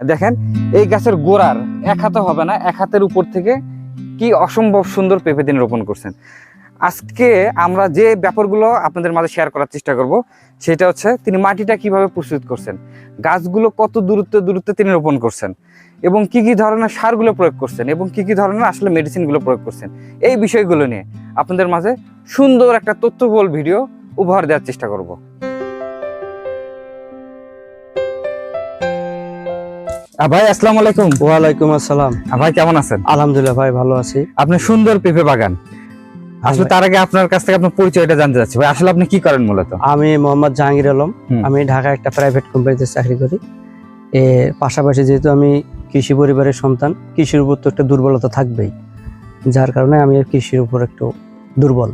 দেখেন, এই গাছের গোড়ার এক হাতে হবে না, এক হাতের উপর থেকে কি অসম্ভব সুন্দর পেঁপে তিনি রোপণ করছেন। আজকে আমরা যে ব্যাপারগুলো আপনাদের মাঝে শেয়ার করার চেষ্টা করব, সেটা হচ্ছে তিনি মাটিটা কীভাবে প্রস্তুত করছেন, গাছগুলো কত দূরত্ব দূরত্বে তিনি রোপণ করছেন, এবং কি কি ধরনের সারগুলো প্রয়োগ করছেন, এবং কি কি ধরনের আসলে মেডিসিনগুলো প্রয়োগ করছেন, এই বিষয়গুলো নিয়ে আপনাদের মাঝে সুন্দর একটা তথ্যবহুল ভিডিও উপহার দেওয়ার চেষ্টা করব। ভাই আসসালামু আলাইকুম। ওয়ালাইকুম আসসালাম। ভাই কেমন আছেন? আলহামদুলিল্লাহ ভাই ভালো আছি। আপনি সুন্দর পেঁপে বাগান। আসলে তার আগে আপনার কাছ থেকে আপনার পরিচয়টা জানতে চাচ্ছি। ভাই আসলে আপনি কি করেন মূলত? আমি মোহাম্মদ জাহাঙ্গীর আলম। আমি ঢাকা একটা প্রাইভেট কোম্পানিতে চাকরি করি। এর পাশাপাশি যেহেতু আমি কৃষি পরিবারের সন্তান কৃষির উপর তো একটা দুর্বলতা থাকবেই। যার কারণে আমি কৃষির উপর একটু দুর্বল।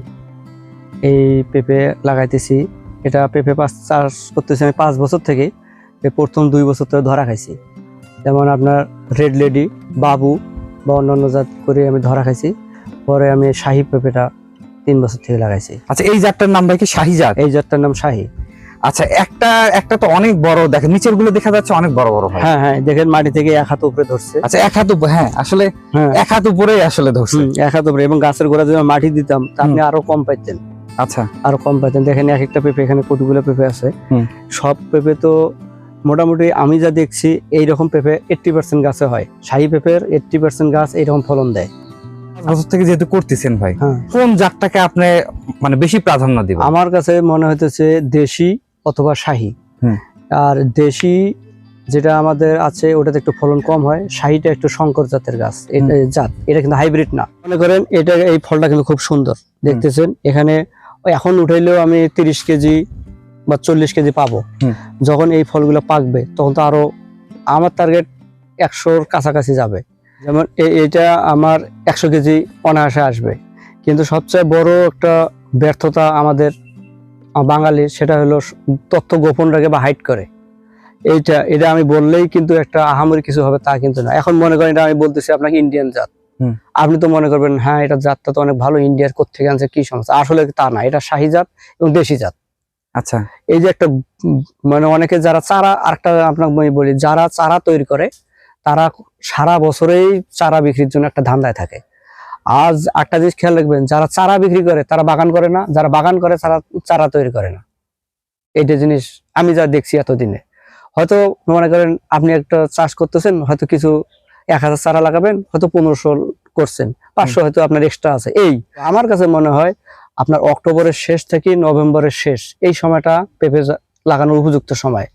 এই পেঁপে লাগাইতেছি। এটা পেঁপে পাঁচ চাষ করতেছি আমি পাঁচ বছর থেকে প্রথম দুই বছর ধরে ধরা খাইছি। যেমন আপনার রেড লেডি বাবু বা অন্যান্য জাত করে আমি ধরা খাইছি। পরে আমি শাহি পেঁপেটা তিন বছর থেকে লাগাইছি। আচ্ছা এই জাতটার নাম ভাই কি শাহিজাত এই জাতটার নাম শাহি। আচ্ছা একটা একটা তো অনেক বড় দেখেন নিচেরগুলো দেখা যাচ্ছে অনেক বড় বড় হ্যাঁ। হ্যাঁ দেখেন মাটি থেকে এক হাত উপরে ধরছে। আচ্ছা এক হাত উপরে হ্যাঁ আসলে হ্যাঁ। এক হাত উপরেই আসলে ধরছে। এক হাত উপরে এবং গাছের গোড়া যদি মাটি দিতাম তা আপনি আরও কম পাইতেন। আচ্ছা। আরও কম পাইতেন। দেখেন এক একটা পেঁপে এখানে কতগুলো পেঁপে আছে। সব পেঁপে তো মোটামুটি আমি যা দেখছি এইরকম পেঁপে এইট্টি পার্সেন্ট গাছে হয়। শাহী পেঁপের এইট্টি পার্সেন্ট গাছ এইরকম ফলন দেয়। বছর থেকে যেহেতু করতেছেন ভাই হ্যাঁ। কোন জাতটাকে আপনি মানে বেশি প্রাধান্য দিবেন? আমার কাছে মনে হইতেছে দেশি অথবা শাহি। আর দেশি যেটা আমাদের আছে ওটাতে একটু ফলন কম হয়। শাহিটা একটু শঙ্কর জাতের গাছ এটা জাত। এটা কিন্তু হাইব্রিড না। মনে করেন এটা এই ফলটা কিন্তু খুব সুন্দর। দেখতেছেন এখানে এখন উঠাইলেও আমি তিরিশ কেজি বা চল্লিশ কেজি পাবো। যখন এই ফলগুলো পাকবে তখন তো আরও আমার টার্গেট একশোর কাছাকাছি যাবে। যেমন এটা আমার একশো কেজি অনায়াসে আসবে। কিন্তু সবচেয়ে বড় একটা ব্যর্থতা আমাদের বাঙালির সেটা হলো তথ্য গোপন রাখে বা হাইড করে। এইটা এটা আমি বললেই কিন্তু একটা আহামরি কিছু হবে তা কিন্তু না। এখন মনে করেন এটা আমি বলতেছি আপনাকে ইন্ডিয়ান জাত। আপনি তো মনে করবেন হ্যাঁ এটা জাতটা তো অনেক ভালো ইন্ডিয়ার কোথেকে আনছে কি সমস্যা? আসলে তা না এটা শাহি জাত এবং দেশি জাত। আচ্ছা। এই যে একটা মানে অনেকে যারা চারা আরেকটা আপনাকে আমি বলি যারা চারা তৈরি করে তারা সারা বছরেই চারা বিক্রির জন্য একটা ধান্দায় থাকে। আজ একটা জিনিস খেয়াল রাখবেন যারা চারা বিক্রি করে তারা বাগান করে না যারা বাগান করে তারা চারা তৈরি করে না। এইটা জিনিস আমি যা দেখছি এতদিনে। হয়তো মনে করেন আপনি একটা চাষ করতেছেন হয়তো কিছু এক হাজার চারা লাগাবেন হয়তো পনেরোশো করছেন পাঁচশো হয়তো আপনার এক্সট্রা আছে। এই আমার কাছে মনে হয় আপনার অক্টোবরের শেষ থেকে নভেম্বরের শেষ এই সময়টা পেঁপে লাগানোর উপযুক্ত সময়।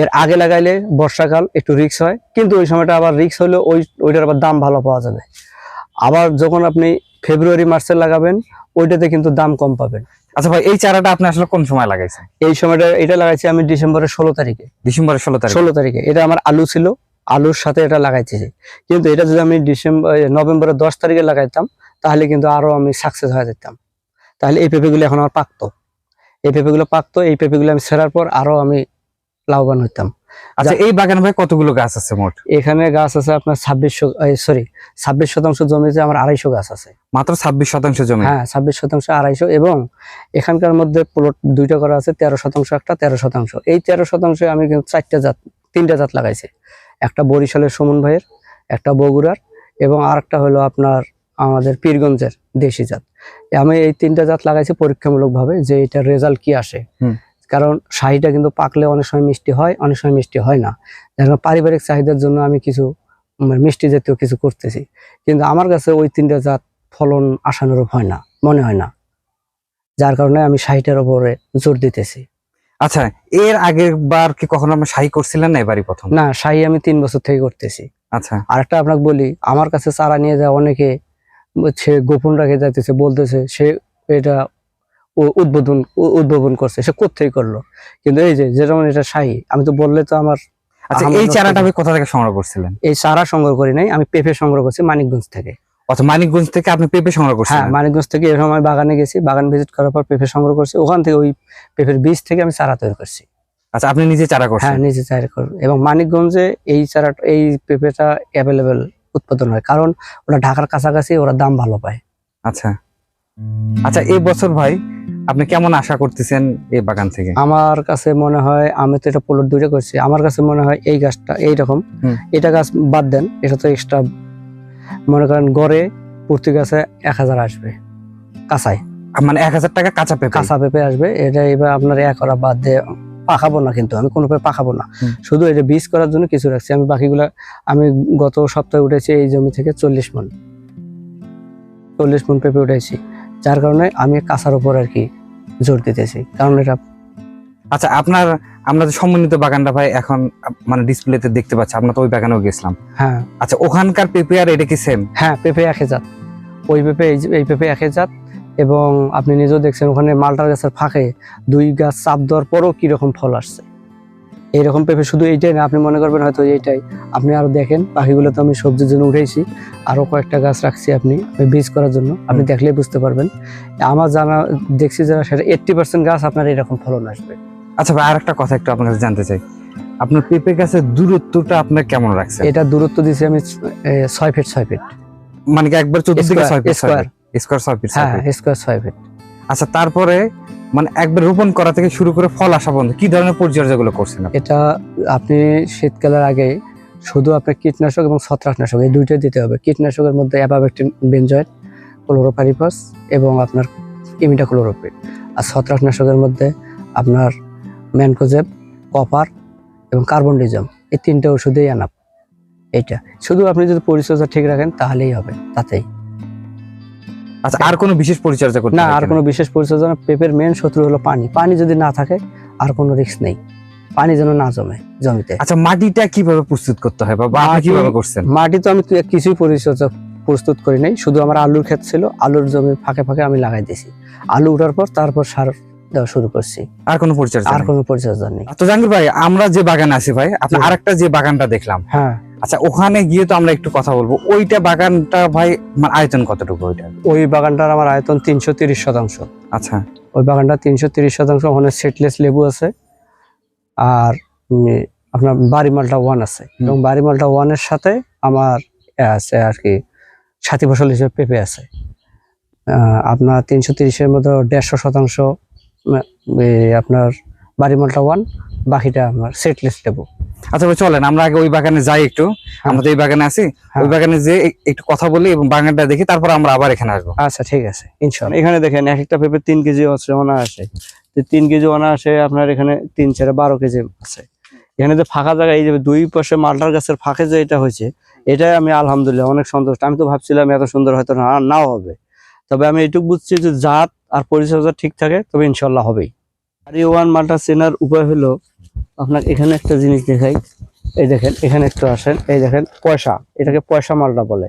এর আগে লাগাইলে বর্ষাকাল একটু রিক্স হয় কিন্তু ওই সময়টা আবার রিক্স হলে ওই ওইটার আবার দাম ভালো পাওয়া যাবে। আবার যখন আপনি ফেব্রুয়ারি মার্চে লাগাবেন ওইটাতে কিন্তু দাম কম পাবেন। আচ্ছা ভাই এই চারাটা আপনি আসলে কোন সময় লাগাইছেন? এই সময়টা এটা লাগাইছি আমি ডিসেম্বরের ষোলো তারিখে। ডিসেম্বরের ষোলো তারিখ? ষোলো তারিখে। এটা আমার আলু ছিল আলুর সাথে এটা লাগাইতেছি কিন্তু এটা যদি আমি ডিসেম্বর নভেম্বরের দশ তারিখে লাগাইতাম তাহলে কিন্তু আরও আমি সাকসেস হয়ে যেতাম। তাহলে এই পেঁপেগুলো এখন আমার পাকতো। এই পেঁপেগুলো পাকতো এই পেঁপেগুলো আমি ছেড়ার পর আরও আমি লাভবান হইতাম। আচ্ছা এই বাগানে ভাই কতগুলো গাছ আছে মোট? এখানে গাছ আছে আপনার ছাব্বিশশো সরি ছাব্বিশ শতাংশ জমিতে আমার আড়াইশো গাছ আছে। মাত্র ছাব্বিশ শতাংশ জমি? হ্যাঁ ছাব্বিশ শতাংশ আড়াইশো এবং এখানকার মধ্যে প্লট দুইটা করা আছে তেরো শতাংশ একটা তেরো শতাংশ। এই তেরো শতাংশে আমি চারটা জাত তিনটা জাত লাগাইছি। একটা বরিশালের সুমন ভাইয়ের একটা বগুড়ার এবং আরেকটা হলো আপনার আমাদের পীরগঞ্জের দেশি জাত। আমি এই তিনটা জাত লাগাইছি পরীক্ষামূলকভাবে যে এটার রেজাল্ট কি আসে। কারণ শাহিটা কিন্তু পাকলে অনেক সময় মিষ্টি হয় অনেক সময় মিষ্টি হয় না। যেমন পারিবারিক চাহিদার জন্য আমি কিছু মানে মিষ্টি জাতীয় কিছু করতেছি। কিন্তু আমার কাছে ওই তিনটা জাত ফলন আশানুরূপ হয় না মনে হয় না। যার কারণে আমি শাহিটার ওপরে জোর দিতেছি। আচ্ছা এর আগের বার কি কখনো আপনি শাহী করছিলেন না এবারই প্রথম? না শাহি আমি তিন বছর থেকে করতেছি। আচ্ছা। আর একটা আপনাকে বলি আমার কাছে চারা নিয়ে যায় অনেকে সে গোপন রাখে যাইতেছে বলতেছে সে এটা উদ্বোধন উদ্ভাবন করছে সে কোথেকে করল? কিন্তু এই যে যেমন এটা শাহি আমি তো বললে তো আমার আচ্ছা এই চারাটা। আপনি কোথা থেকে সংগ্রহ করছিলেন? এই চারা সংগ্রহ করি নাই আমি পেঁপে সংগ্রহ করছি মানিকগঞ্জ থেকে। আচ্ছা মানিকগঞ্জ থেকে আপনি পেঁপে সংগ্রহ হ্যাঁ মানিকগঞ্জ থেকে এরকম আমি বাগানে গেছি বাগান ভিজিট করার পর পেঁপে সংগ্রহ করছি ওখান থেকে ওই পেঁপের বীজ থেকে আমি চারা তৈরি করছি। আচ্ছা আপনি নিজে চারা হ্যাঁ নিজে চারা করব এবং মানিকগঞ্জে এই চারা এই পেঁপেটা অ্যাভেলেবেল উৎপাদন হয়। কারণ ওরা ঢাকার কাছাকাছি ওরা দাম ভালো পায়। আচ্ছা। আচ্ছা এই বছর ভাই আপনি কেমন আশা করতেছেন এই বাগান থেকে? আমার কাছে মনে হয় আমি তো এটা প্লট দুইটা করছি আমার কাছে মনে হয় এই গাছটা এইরকম। এটা গাছ বাদ দেন এটা তো এক্সট্রা মনে করেন গড়ে প্রতি গাছে এক হাজার আসবে কাঁচায়। মানে এক হাজার টাকা কাঁচা পেঁপে। কাঁচা পেঁপে আসবে এটা এবার আপনার এক করা বাদ দিয়ে পাকাবো না কিন্তু আমি কোনো পাখাবো না। শুধু এটা বীজ করার জন্য কিছু রাখছি। আমি বাকিগুলা আমি গত সপ্তাহে উঠেছি এই জমি থেকে চল্লিশ মন। চল্লিশ মন পেঁপে উঠেছি। যার কারণে আমি কাঁচার উপর আর কি জোর দিতেছি। কারণ এটা আচ্ছা আপনার আমরা যে সমন্বিত বাগানটা ভাই এখন মানে ডিসপ্লেতে দেখতে পাচ্ছি আমরা তো ওই বাগানেও গেছিলাম। হ্যাঁ। আচ্ছা ওখানকার পেঁপে আর এটা কি সেম হ্যাঁ পেঁপে এক জাত। ওই পেঁপে এই এই পেঁপে এক জাত। এবং আপনি নিজেও দেখছেন ওখানে মালটার গাছের ফাঁকে দুই গাছ চাপ দেওয়ার পরও কীরকম ফল আসছে। এইরকম পেঁপে শুধু এইটাই না আপনি মনে করবেন হয়তো এইটাই। আপনি আরও দেখেন পাখিগুলো তো আমি সবজির জন্য উঠেছি আরও কয়েকটা গাছ রাখছি আপনি ওই বীজ করার জন্য। আপনি দেখলেই বুঝতে পারবেন। আমার জানা দেখছি যারা সেটা এইট্টি পার্সেন্ট গাছ আপনার এরকম ফলন আসবে। আচ্ছা ভাই আর একটা কথা একটু আপনার কাছে জানতে চাই। আপনার পেঁপে গাছের দূরত্বটা আপনার কেমন রাখছেন? এটা দূরত্ব দিছি আমি ছয় ফিট ছয় ফিট মানে কি একবার চতুর্দিকে ছয় ফিট square। স্কোয়ার ছয় ফিট হ্যাঁ স্কোয়ার ছয় ফিট। আচ্ছা তারপরে মানে একবার রোপণ করা থেকে শুরু করে ফল আসা পর্যন্ত কি ধরনের পরিচর্যাগুলো করছেন এটা আপনি শীতকালের আগে শুধু আপনার কীটনাশক এবং ছত্রাকনাশক এই দুইটাই দিতে হবে। কীটনাশকের মধ্যে অ্যাবাবেক্টিন বেনজয়েড ক্লোরোপারিফাস এবং আপনার ইমিডাক্লোরোপিড আর ছত্রাকনাশকের মধ্যে আপনার ম্যানকোজেব কপার এবং কার্বনডিজম এই তিনটে ওষুধেই আনাপ। এটা শুধু আপনি যদি পরিচর্যা ঠিক রাখেন তাহলেই হবে তাতেই। আচ্ছা আর কোনো বিশেষ পরিচর্যা করতে না আর কোনো বিশেষ পরিচর্যা না। পেঁপের মেন শত্রু হলো পানি। পানি যদি না থাকে আর কোনো রিস্ক নেই। পানি যেন না জমে জমিতে। আচ্ছা মাটিটা কীভাবে প্রস্তুত করতে হয় বা আপনি কীভাবে করছেন? মাটি তো আমি কিছুই পরিচর্যা প্রস্তুত করি নাই। শুধু আমার আলুর ক্ষেত ছিল। আলুর জমি ফাঁকে ফাঁকে আমি লাগাই দিয়েছি। আলু উঠার পর তারপর সার দেওয়া শুরু করছি। আর কোনো পরিচর্যা আর? কোনো পরিচর্যা নেই। তো জাহাঙ্গীর ভাই আমরা যে বাগানে আছি ভাই আপনি আরেকটা যে বাগানটা দেখলাম। হ্যাঁ। আচ্ছা ওখানে গিয়ে তো আমরা একটু কথা বলব। ওইটা বাগানটা ভাই মানে আয়তন কতটুকু ওইটা? ওই বাগানটার আমার আয়তন তিনশো তিরিশ শতাংশ। আচ্ছা। ওই বাগানটা তিনশো তিরিশ শতাংশ ওখানে সেটলেস লেবু আছে। আর আপনার বাড়ি মালটা ওয়ান আছে এবং বাড়ি মালটা ওয়ানের সাথে আমার আছে আর কি সাথী ফসল হিসেবে পেঁপে আছে। আহ, আপনার তিনশো তিরিশের মধ্যে দেড়শো শতাংশ আপনার বাড়ি মালটা ওয়ান বাকিটা আমার সেটলেস লেবু আচ্ছা ভাই চলেন আমরা আগে ওই বাগানে যাই একটু। আমরা তো এই বাগানে আছি। হ্যাঁ। ওই বাগানে যে একটু কথা বলি এবং বাগানটা দেখি তারপর আমরা আবার এখানে আসব। আচ্ছা ঠিক আছে ইনশাল্লাহ। এখানে দেখেন এক একটা পেঁপে তিন কেজি আছে অনায়াসে। তো তিন কেজি অনায়াসে আপনার এখানে তিন চারে বারো কেজি আছে। এখানে যে ফাঁকা জায়গা এই যে দুই পাশে মালটার গাছের ফাঁকে যে এটা হয়েছে এটাই আমি আলহামদুলিল্লাহ অনেক সন্তুষ্ট। আমি তো ভাবছিলাম এত সুন্দর হয়তো না নাও হবে। তবে আমি এইটুকু বুঝছি যে জাত আর পরিচর্যা ঠিক থাকে, তবে ইনশাল্লাহ হবেই। আর ওয়ান মালটা চেনার উপায় হলো আপনার এখানে একটা জিনিস দেখাই। এই দেখেন, এখানে একটু আসেন। এই দেখেন, পয়সা। এটাকে পয়সা মালটা বলে।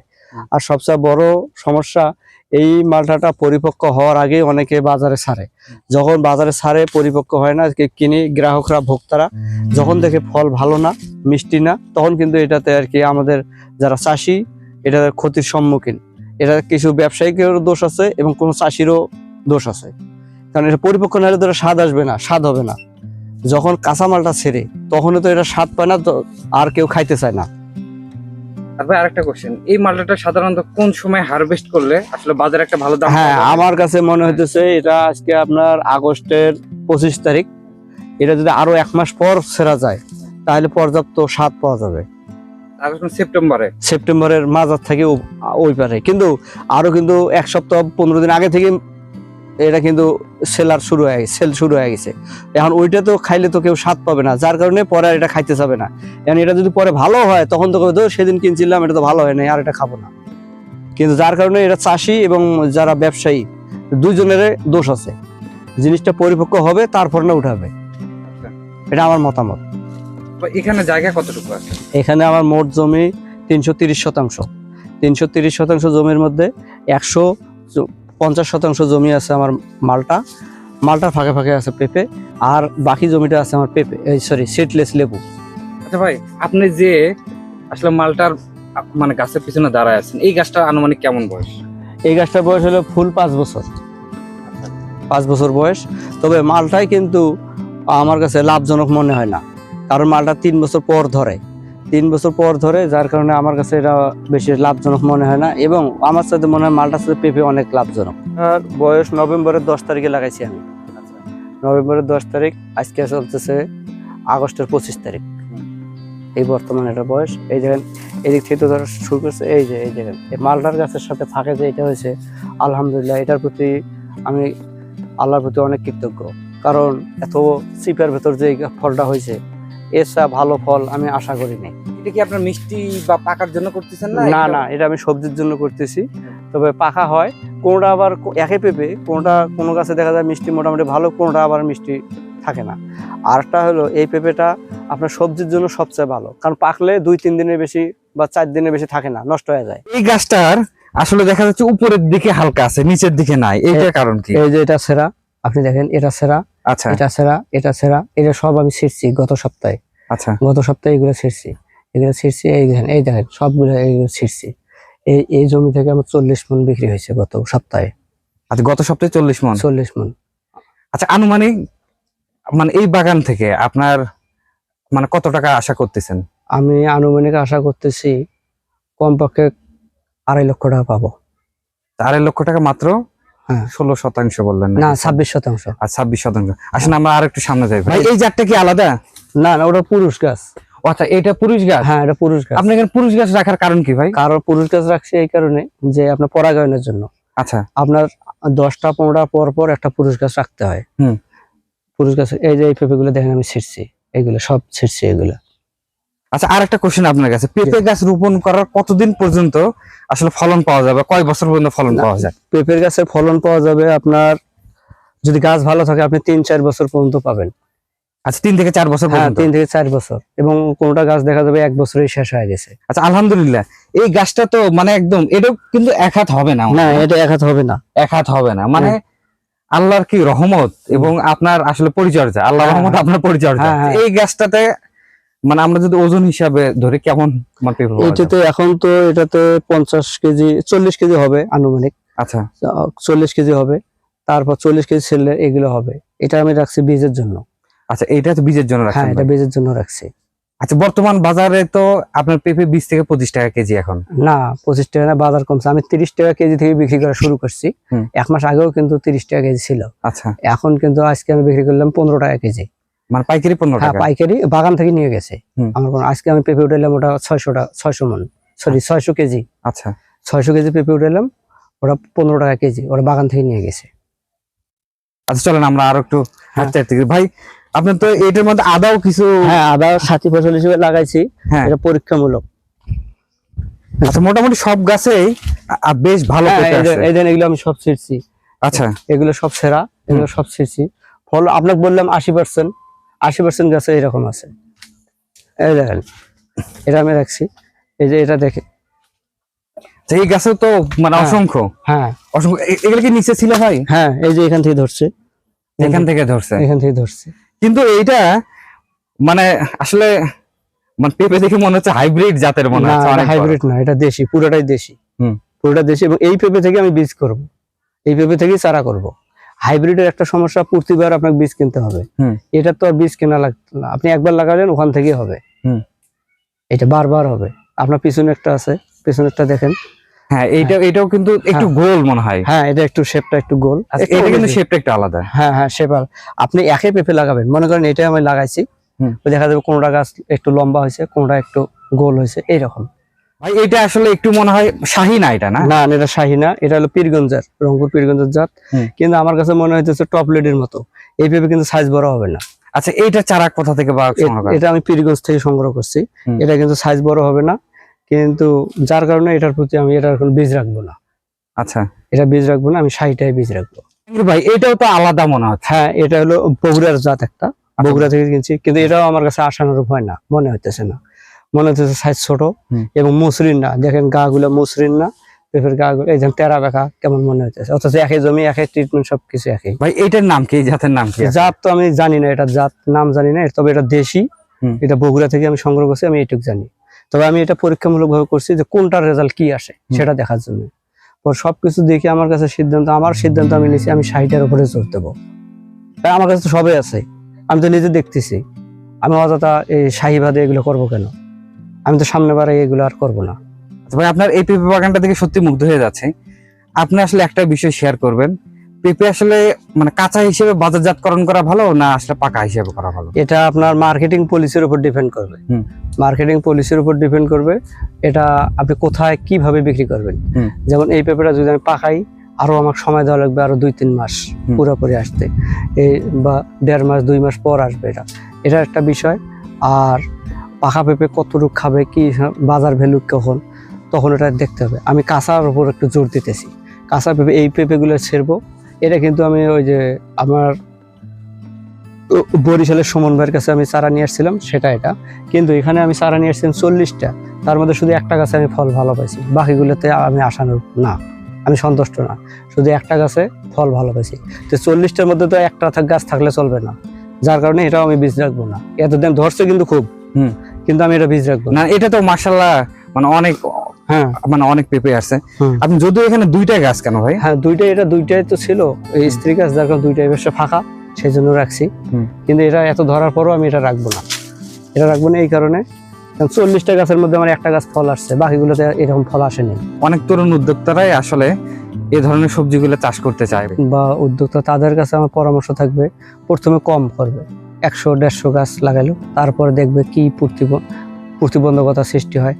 আর সবচেয়ে বড় সমস্যা, এই মালটাটা পরিপক্ক হওয়ার আগে অনেকে বাজারে ছাড়ে যখন বাজারে ছাড়ে পরিপক্ক হয় না কিনে গ্রাহকরা, ভোক্তারা, যখন দেখে ফল ভালো না, মিষ্টি না, তখন কিন্তু এটাতে আর কি আমাদের যারা চাষি এটা ক্ষতির সম্মুখীন। এটা কিছু ব্যবসায়িকেরও দোষ আছে এবং কোনো চাষিরও দোষ আছে। কারণ এটা পরিপক্ক না হলে তো এটা স্বাদ আসবে না স্বাদ হবে না। যখন কাঁচা মালটা ছেড়ে তখনই তো এটা স্বাদ পায় না তো আর কেউ খাইতে চায় না। তারপরে আরেকটা কোশ্চেন এই মালটাটা সাধারণত কোন সময় হারভেস্ট করলে আসলে বাজারে একটা ভালো দাম হ্যাঁ আমার কাছে মনে হইতেছে এটা আজকে আপনার আগস্টের পঁচিশ তারিখ। এটা যদি আরও এক মাস পর ছেড়া যায় তাহলে পর্যাপ্ত স্বাদ পাওয়া যাবে। সেপ্টেম্বরে। সেপ্টেম্বরের মাঝার থেকে ওই পারে। কিন্তু আরও কিন্তু এক সপ্তাহ পনেরো দিন আগে থেকে এটা কিন্তু সেলার শুরু হয়ে গেছে সেল শুরু হয়ে গেছে। এখন ওইটা তো খাইলে তো কেউ স্বাদ পাবে না যার কারণে পরে আর এটা খাইতে যাবে না। এখন এটা যদি পরে ভালো হয় তখন তো তো সেদিন কিনছিলাম এটা তো ভালো হয় না আর এটা খাব না। কিন্তু যার কারণে এটা চাষি এবং যারা ব্যবসায়ী দুইজনের দোষ আছে। জিনিসটা পরিপক্ক হবে তারপর না উঠাবে। আচ্ছা। এটা আমার মতামত। এখানে জায়গা কতটুকু আছে? এখানে আমার মোট জমি তিনশো তিরিশ শতাংশ। তিনশো শতাংশ জমির মধ্যে একশো পঞ্চাশ শতাংশ জমি আছে আমার মালটা। মালটার ফাঁকে ফাঁকে আছে পেঁপে আর বাকি জমিটা আছে আমার পেঁপে এই সরি সিডলেস লেবু। আচ্ছা ভাই আপনি যে আসলে মালটার মানে গাছের পিছনে দাঁড়ায় আছেন এই গাছটার আনুমানিক কেমন বয়স? এই গাছটার বয়স হলো ফুল পাঁচ বছর। পাঁচ বছর বয়স। তবে মালটাই কিন্তু আমার কাছে লাভজনক মনে হয় না। কারণ মালটা তিন বছর পর ধরে। তিন বছর পর ধরে যার কারণে আমার কাছে এটা বেশি লাভজনক মনে হয় না এবং আমার সাথে মনে হয় মালটার সাথে পেঁপে অনেক লাভজনক। আর বয়স নভেম্বরের দশ তারিখে লাগাইছি আমি। নভেম্বরের দশ তারিখ, আজকে চলতেছে আগস্টের পঁচিশ তারিখ। এই বর্তমানে এটা বয়স। এই দেখেন, এদিক থেকে তো ধরো শুরু করছে, এই যে, এই দেখেন মালটার গাছের সাথে ফাঁকে যে এটা হয়েছে, আলহামদুলিল্লাহ এটার প্রতি আমি আল্লাহর প্রতি অনেক কৃতজ্ঞ। কারণ এত চিপের ভেতর যে ফলটা হয়েছে এসা ভালো ফল আমি আশা করিনি এটা কি আপনার মিষ্টি বা পাকার জন্য করতেছেন না? না এটা- না এটা আমি সবজির জন্য করতেছি। তবে পাকা হয় কোনটা আবার একে পেঁপে কোনটা কোনো গাছে দেখা যায় মিষ্টি মোটামুটি ভালো কোনটা আবার মিষ্টি থাকে না। আরটা হলো এই পেঁপেটা আপনার সবজির জন্য সবচেয়ে ভালো কারণ পাকলে দুই তিন দিনের বেশি বা চার দিনের বেশি থাকে না নষ্ট হয়ে যায়। এই গাছটার আসলে দেখা যাচ্ছে উপরের দিকে হালকা আছে নিচের দিকে নাই এইটার কারণ কি? এই যে এটা সেরা আপনি দেখেন এটা সেরা। আচ্ছা। এটা সেরা এটা সেরা এটা সব আমি ছিঁড়ছি গত সপ্তাহে। আচ্ছা। গত সপ্তাহে এগুলো ছিঁড়ছি। এগুলো ছিঁড়ছি এই দেখেন এই দেখেন সবগুলো এইগুলো ছিঁড়ছি। এই এই জমি থেকে আমার চল্লিশ মন বিক্রি হয়েছে গত সপ্তাহে। আচ্ছা গত সপ্তাহে চল্লিশ মন? চল্লিশ মন। আচ্ছা আনুমানিক মানে এই বাগান থেকে আপনার মানে কত টাকা আশা করতেছেন? আমি আনুমানিক আশা করতেছি কমপক্ষে আড়াই লক্ষ টাকা পাবো। আড়াই লক্ষ টাকা মাত্র। ষোলো শতাংশ বললেন না ছাব্বিশ শতাংশ। আর ছাব্বিশ শতাংশ। আসলে আমরা আর একটু সামনে যাই ভাই। এই জাতটা কি আলাদা? না না ওটা পুরুষ গাছ। আচ্ছা এটা পুরুষ গাছ? হ্যাঁ এটা পুরুষ গাছ। আপনি এখানে পুরুষ গাছ রাখার কারণ কি ভাই? কারণ পুরুষ গাছ রাখছি এই কারণে যে আপনার পরাগায়নের জন্য। আচ্ছা। আপনার দশটা পনেরোটা পর পর একটা পুরুষ গাছ রাখতে হয়। হুম। পুরুষ গাছ এই যে এই পেঁপেগুলো দেখেন আমি ছিঁড়ছি এগুলো সব ছিঁড়ছি এগুলো। আচ্ছা আর একটা কোশ্চেন আপনার কাছে। পেঁপে গাছ রোপণ করার কতদিন পর্যন্ত আসলে ফলন পাওয়া যাবে কয় বছর পর্যন্ত ফলন পাওয়া যায়? পেঁপের গাছের ফলন পাওয়া যাবে আপনার যদি গাছ ভালো থাকে আপনি তিন চার বছর পর্যন্ত পাবেন। আচ্ছা তিন থেকে চার বছর হ্যাঁ তিন থেকে চার বছর। এবং কোনটা গাছ দেখা যাবে এক বছরেই শেষ হয়ে গেছে। আচ্ছা আলহামদুলিল্লাহ। এই গাছটা তো মানে একদম এটাও কিন্তু এক হাত হবে না না এটা এক হাত হবে না। এক হাত হবে না। মানে আল্লাহর কি রহমত এবং আপনার আসলে পরিচর্যা? আল্লাহ হ্যাঁ, রহমত হ্যাঁ। আপনার পরিচর্যা। হ্যাঁ, হ্যাঁ। এই গাছটাতে মানে আমরা যদি ওজন হিসাবে ধরি কেমন মানে যাবে? এটাতে এখন তো এটাতে পঞ্চাশ কেজি চল্লিশ কেজি হবে আনুমানিক। আচ্ছা। চল্লিশ কেজি হবে। তারপর চল্লিশ কেজি ছেলে এগুলো হবে। এটা আমি রাখছি বীজের জন্য। আচ্ছা এটা তো বীজের জন্য হ্যাঁ এটা বীজের জন্য রাখছি। আচ্ছা বর্তমান বাজারে তো আপনার পেঁপে বিশ থেকে পঁচিশ টাকা কেজি এখন। না পঁচিশ টাকা না বাজার কমছে। আমি তিরিশ টাকা কেজি থেকে বিক্রি করা শুরু করছি। এক মাস আগেও কিন্তু তিরিশ টাকা কেজি ছিল। আচ্ছা। এখন কিন্তু আজকে আমি বিক্রি করলাম পনেরো টাকা কেজি। মানে পাইকারি পনেরো হ্যাঁ পাইকারি বাগান থেকে নিয়ে গেছে। আমার কোনো আজকে আমি পেঁপে উঠাইলাম ওটা ছয়শো টাকা ছয়শো মন। সরি ছয়শো কেজি। আচ্ছা। ছয়শো কেজি পেঁপে উঠাইলাম ওটা পনেরো টাকা কেজি ওরা বাগান থেকে নিয়ে গেছে। আচ্ছা চলেন আমরা আরও একটু হ্যাঁ। হাঁটতে হাঁটতে ভাই আপনার তো এটার মধ্যে আদাও কিছু হ্যাঁ আদা সাথী ফসল হিসেবে লাগাইছি। হ্যাঁ। এটা পরীক্ষামূলক। আচ্ছা মোটামুটি সব আ- বেশ ভালো হ্যাঁ। এই দেন এগুলো আমি সব ছিঁড়ছি। আচ্ছা। এগুলো সব সেরা এগুলো সব ছিঁড়ছি। ফল আপনাকে বললাম আশি পার্সেন্ট। আশি পার্সেন্ট গাছে এরকম আছে। এই দেখেন এটা আমি রাখছি। এই যে এটা দেখে এই গাছেও তো মানে হ্যাঁ। অসংখ্য। হ্যাঁ। অসংখ্য। এগুলো কি নিচে ছিল ভাই? হ্যাঁ এই যে এখান থেকে ধরছে। এখান থেকে ধরছে। এখান থেকে ধরছে। কিন্তু এইটা মানে আসলে মানে পেঁপে দেখে মনে হচ্ছে হাইব্রিড জাতের মনে হচ্ছে হাইব্রিড না এটা দেশি পুরোটাই দেশি। হুম। পুরোটা দেশি এবং এই পেঁপে থেকে আমি বীজ করব। এই পেঁপে থেকেই চারা করব। হাইব্রিডের একটা সমস্যা প্রতিবার আপনাকে বীজ কিনতে হবে। এটা তো আর বীজ কেনা লাগতো না আপনি একবার লাগালেন ওখান থেকেই হবে। এটা বারবার হবে। আপনার পিছনে একটা আছে পিছনেরটা দেখেন। হ্যাঁ এইটা এটাও কিন্তু একটু গোল মনে হয়। হ্যাঁ এটা একটু শেপটা একটু গোল। আচ্ছা, এটা কিন্তু। শেপটা একটু আলাদা। হ্যাঁ হ্যাঁ আপনি একে পেঁপে লাগাবেন। মনে করেন এটা আমি লাগাইছি। দেখা যাবে কোনটা গাছ একটু লম্বা হয়েছে কোনটা একটু গোল হয়েছে এইরকম। ভাই এটা আসলে একটু মনে হয় শাহি না এটা না? না এটা শাহি না। এটা হলো পীরগঞ্জের রংপুর পীরগঞ্জের জাত। কিন্তু আমার কাছে মনে হইতেছে টপ লেডির মতো। এই পেঁপে কিন্তু সাইজ বড় হবে না। আচ্ছা এইটা চারা কোথা থেকে বা? এটা আমি পীরগঞ্জ থেকে সংগ্রহ করছি। এটা কিন্তু সাইজ বড় হবে না। কিন্তু যার কারণে এটার প্রতি আমি এটার কোনো বীজ রাখব না। আচ্ছা। এটা বীজ রাখব না আমি শাহিটাই বীজ রাখব। ভাই এটাও তো আলাদা মনে হচ্ছে হ্যাঁ এটা হলো বগুড়ার জাত একটা। আচ্ছা। বগুড়া থেকে কিনছি। কিন্তু এটাও আমার কাছে আশানুরূপ হয় না মনে হইতেছে না। মনে হইতেছে সাইজ ছোট এবং মসৃণ না। দেখেন গা গুলো মসৃণ না পেঁপের এই তেরা কেমন মনে হইতেছে? অথচ একই জমি একই ট্রিটমেন্ট সবকিছু একই। ভাই এটার নাম কি? জাতের নাম কি? জাত তো আমি জানি না এটা জাত নাম জানি না তবে এটা দেশি। এটা বগুড়া থেকে আমি সংগ্রহ করছি আমি এটুক জানি। তবে আমি এটা করছি যে কোনটার রেজাল্ট কি আসে সেটা দেখার জন্য। সবকিছু দেখে আমার কাছে সিদ্ধান্ত আমার সিদ্ধান্ত আমি নিয়েছি আমি ষাটের উপরে জোর দেবো। তাই আমার কাছে তো সবই আছে। আমি তো নিজে দেখতেছি। আমি অযথা এই শাহিবাদে এগুলো করব কেন? আমি তো সামনে বারে এগুলো আর করব না। ভাই আপনার এই পেঁপে বাগানটা দেখে সত্যি মুগ্ধ হয়ে যাচ্ছে। আপনি আসলে একটা বিষয় শেয়ার করবেন। পেঁপে আসলে মানে কাঁচা হিসেবে বাজারজাতকরণ করা ভালো না আসলে পাকা হিসেবে করা ভালো? এটা আপনার মার্কেটিং পলিসির উপর ডিপেন্ড করবে। মার্কেটিং পলিসির উপর ডিপেন্ড করবে এটা আপনি কোথায় কীভাবে বিক্রি করবেন। যেমন এই পেঁপেটা যদি আমি পাকাই আরও আমাকে সময় দেওয়া লাগবে আরও দুই তিন মাস পুরোপুরি আসতে। এই বা দেড় মাস দুই মাস পর আসবে এটা। এটা একটা বিষয়। আর পাকা পেঁপে কতটুকু খাবে, কি বাজার ভ্যালু কখন, তখন এটা দেখতে হবে। আমি কাঁচার উপর একটু জোর দিতেছি। কাঁচা পেঁপে, এই পেঁপেগুলো ছেড়বো। এটা কিন্তু আমি ওই যে আমার বরিশালের সুমন ভাইয়ের কাছে আমি চারা নিয়ে আসছিলাম, সেটা এটা। কিন্তু এখানে আমি চারা নিয়ে আসছিলাম চল্লিশটা। তার মধ্যে শুধু একটা গাছে আমি ফল ভালো পাইছি। বাকিগুলোতে আমি আশানুরূপ না। আমি সন্তুষ্ট না। শুধু একটা গাছে ফল ভালো পাইছি। তো চল্লিশটার মধ্যে তো একটা গাছ থাকলে চলবে না। যার কারণে এটাও আমি বীজ রাখব না। এতদিন ধরছে কিন্তু খুব। হুম। কিন্তু আমি এটা বীজ রাখব। না এটা তো মার্শাল্লাহ মানে অনেক হ্যাঁ। মানে অনেক পেঁপে হুম। আপনি যদিও এখানে দুইটাই গাছ কেন ভাই? হ্যাঁ দুইটাই এটা দুইটাই তো ছিল। এই স্ত্রী গাছ যার কারণে দুইটাই বেশ ফাঁকা সেই জন্য রাখছি কিন্তু এটা এত ধরার পরও আমি এটা রাখব না। এটা রাখব না এই কারণে। চল্লিশটা গাছের মধ্যে আমার একটা গাছ ফল আসছে বাকিগুলোতে এরকম ফল আসেনি অনেক তরুণ উদ্যোক্তারাই আসলে এ ধরনের সবজিগুলো চাষ করতে চাইবে। বা উদ্যোক্তা তাদের কাছে আমার পরামর্শ থাকবে প্রথমে কম করবে। একশো দেড়শো গাছ লাগালো তারপরে দেখবে কি প্রতিব- প্রতিবন্ধকতা সৃষ্টি হয়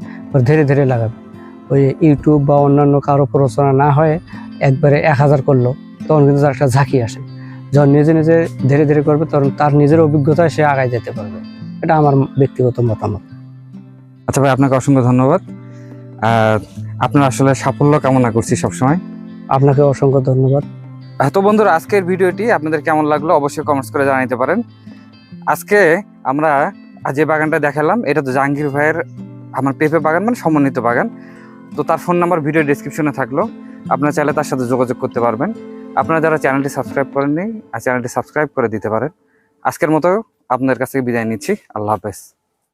ধীরে ধীরে লাগাবে। ওই ইউটিউব বা অন্যান্য কারও প্ররোচনা না হয়ে একবারে এক হাজার করল তখন কিন্তু তার একটা ঝাঁকি আসে। যখন নিজে নিজে ধীরে ধীরে করবে তখন তার নিজের অভিজ্ঞতায় সে আগায় যেতে পারবে। এটা আমার ব্যক্তিগত মতামত। আচ্ছা ভাই আপনাকে অসংখ্য ধন্যবাদ। আর আপনার আসলে সাফল্য কামনা করছি সবসময়। আপনাকে অসংখ্য ধন্যবাদ। তো বন্ধুরা আজকের ভিডিওটি আপনাদের কেমন লাগল অবশ্যই কমেন্টস করে জানাতে পারেন। আজকে আমরা যে বাগানটা দেখালাম, এটা তো জাহাঙ্গীর ভাইয়ের আমার পেপে বাগান মানে সমন্বিত বাগান। তো তার ফোন নাম্বার ভিডিও ডিসক্রিপশনে থাকল। আপনারা চাইলে তার সাথে যোগাযোগ করতে পারবেন। আপনারা যারা চ্যানেলটি সাবস্ক্রাইব করেননি, আর চ্যানেলটি সাবস্ক্রাইব করে দিতে পারেন। আজকের মতো আপনাদের কাছ থেকে বিদায় নিচ্ছি। আল্লাহ হাফেজ।